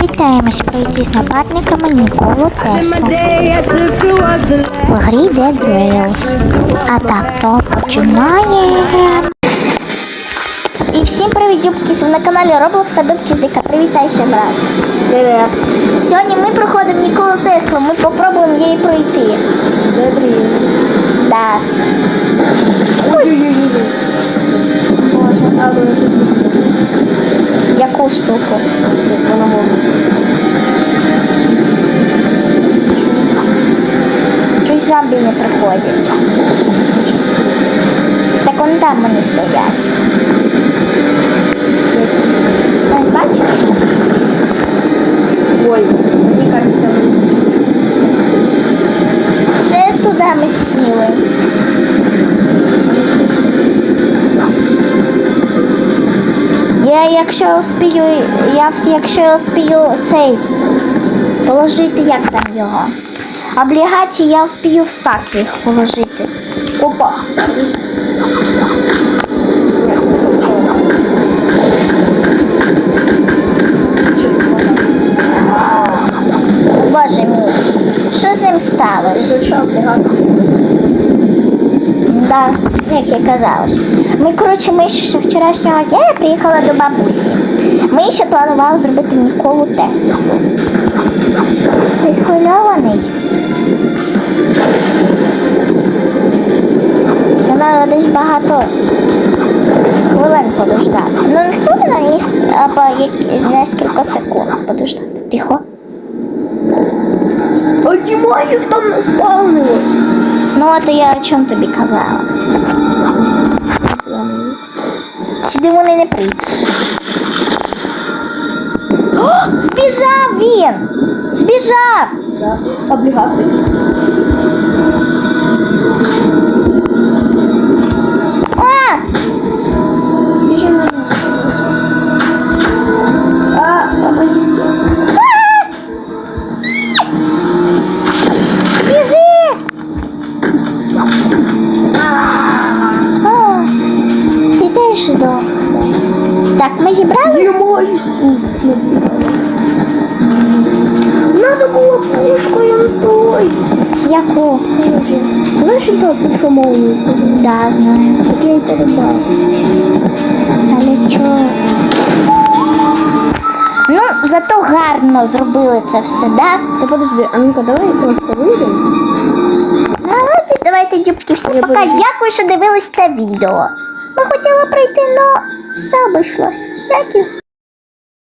Попитаємось пройти з нападниками Ніколу Теслу в грі Dead Rails. А так, то починаємо. І всім привіт, дюбки, ви на каналі Roblox та Дубки з Дика. Привітайся, брат. Привіт. Сьогодні ми проходимо Ніколу Теслу, ми попробуємо її пройти. Добрі. Да. Яку штуку? Чуть зомбі не приходять. Так вон там вони стоять. Я якщо успію, я якщо успію цей положити, як там його? Облігації я успію в сак їх положити. Опа. Боже мій, що з ним сталося? Да, як я казалось. Ми, коротше, ми ще вчорашнього дня я приїхала до бабусі. Ми ще планували зробити Ніколу Теслу. Ти схвильований? Це треба десь багато хвилин подождати. Ну не хвилина, або як, нескільки секунд подождати. Тихо. Поднимай их там наспавнилось. Ну это я о чому тобі казала. Сюди вони не прийдуть. О, збіжав він! Збіжав! Облигации. ти теж здох. Так, ми зібрали? Зимой. Надо было пушкой той. Яку? Знаешь, это пришел молнию? Да, знаю. Так я и порубал. Але чого? Ну, зато гарно зробили це все, да? Да подожди, а ну-ка давай просто выйдем. Давайте, давайте, дюбки, всім Я пока. буду- Дякую, що дивились це відео. Ми хотіли прийти, але все обійшлось. Дякую.